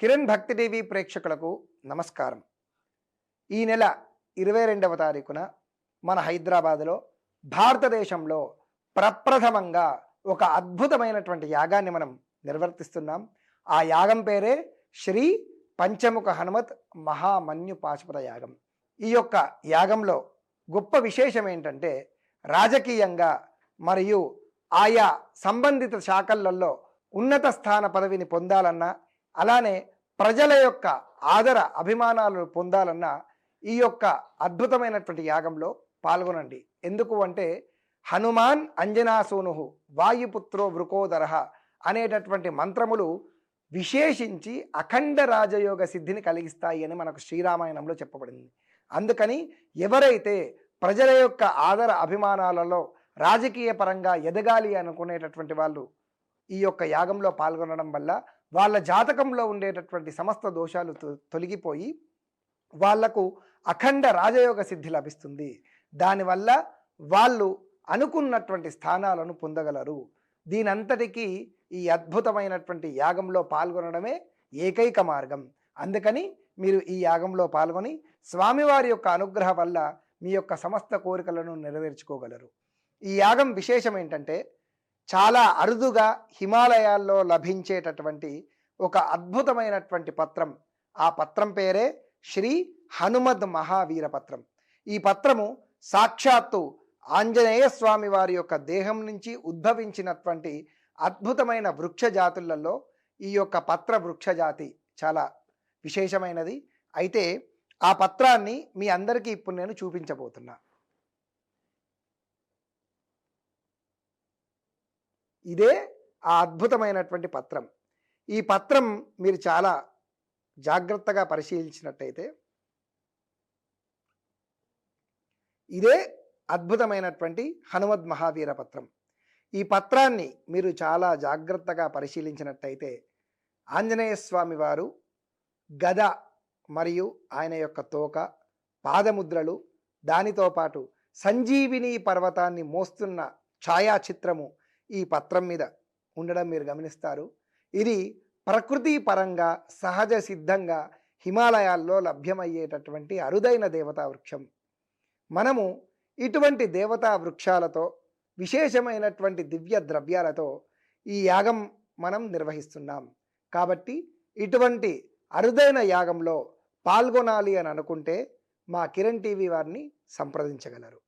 కిరణ్ భక్తి టీవీ ప్రేక్షకులకు నమస్కారం. ఈ నెల ఇరవై రెండవ తారీఖున మన హైదరాబాదులో భారతదేశంలో ప్రప్రథమంగా ఒక అద్భుతమైనటువంటి యాగాన్ని మనం నిర్వర్తిస్తున్నాం. ఆ యాగం పేరే శ్రీ పంచముఖ హనుమత్ మహామన్యు పాశుపత యాగం. ఈ యొక్క యాగంలో గొప్ప విశేషం ఏంటంటే రాజకీయంగా మరియు ఆయా సంబంధిత శాఖలలో ఉన్నత స్థాన పదవిని పొందాలన్నా అలానే ప్రజల యొక్క ఆదర అభిమానాలను పొందాలన్న ఈ యొక్క అద్భుతమైనటువంటి యాగంలో పాల్గొనండి. ఎందుకు అంటే హనుమాన్ అంజనాసూను వాయుపుత్రో వృకోదరహ అనేటటువంటి మంత్రములు విశేషించి అఖండ రాజయోగ సిద్ధిని కలిగిస్తాయి అని మనకు శ్రీరామాయణంలో చెప్పబడింది. అందుకని ఎవరైతే ప్రజల యొక్క ఆదర అభిమానాలలో రాజకీయ పరంగా ఎదగాలి అనుకునేటటువంటి వాళ్ళు ఈ యొక్క యాగంలో పాల్గొనడం వల్ల వాళ్ళ జాతకంలో ఉండేటటువంటి సమస్త దోషాలు తొ- తొలగిపోయి వాళ్ళకు అఖండ రాజయోగ సిద్ధి లభిస్తుంది. దానివల్ల వాళ్ళు అనుకున్నటువంటి స్థానాలను పొందగలరు. దీనంతటికీ ఈ అద్భుతమైనటువంటి యాగంలో పాల్గొనడమే ఏకైక మార్గం. అందుకని మీరు ఈ యాగంలో పాల్గొని స్వామివారి యొక్క అనుగ్రహ వల్ల మీ యొక్క సమస్త కోరికలను నెరవేర్చుకోగలరు. ఈ యాగం విశేషం ఏంటంటే చాలా అరుదుగా హిమాలయాల్లో లభించేటటువంటి ఒక అద్భుతమైనటువంటి పత్రం. ఆ పత్రం పేరే శ్రీ హనుమద్ మహావీర పత్రం. ఈ పత్రము సాక్షాత్తు ఆంజనేయ స్వామి వారి యొక్క దేహం నుంచి ఉద్భవించినటువంటి అద్భుతమైన వృక్ష జాతులలో ఈ యొక్క పత్ర వృక్ష జాతి చాలా విశేషమైనది. అయితే ఆ పత్రాన్ని మీ అందరికీ ఇప్పుడు నేను చూపించబోతున్నా. ఇదే ఆ అద్భుతమైనటువంటి పత్రం. ఈ పత్రం మీరు చాలా జాగ్రత్తగా పరిశీలించినట్టయితే ఇదే అద్భుతమైనటువంటి హనుమద్ మహావీర పత్రం. ఈ పత్రాన్ని మీరు చాలా జాగ్రత్తగా పరిశీలించినట్టయితే ఆంజనేయ స్వామి వారు గద మరియు ఆయన యొక్క తోక పాదముద్రలు దానితో పాటు సంజీవిని పర్వతాన్ని మోస్తున్న ఛాయాచిత్రము ఈ పత్రం మీద ఉండడం మీరు గమనిస్తారు. ఇది ప్రకృతి పరంగా సహజ సిద్ధంగా హిమాలయాల్లో లభ్యమయ్యేటటువంటి అరుదైన దేవతా వృక్షం. మనము ఇటువంటి దేవతా వృక్షాలతో విశేషమైనటువంటి దివ్య ద్రవ్యాలతో ఈ యాగం మనం నిర్వహిస్తున్నాం. కాబట్టి ఇటువంటి అరుదైన యాగంలో పాల్గొనాలి అని అనుకుంటే మా కిరణ్ టీవీ వారిని సంప్రదించగలరు.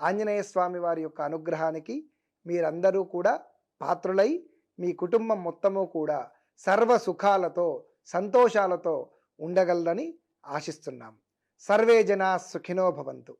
ఆంజనేయ స్వామి వారి యొక్క అనుగ్రహానికి మీరందరూ కూడా పాత్రులై మీ కుటుంబం మొత్తము కూడా సర్వ సుఖాలతో సంతోషాలతో ఉండగలరని ఆశిస్తున్నాం. సర్వే జనా సుఖినో భవంతు.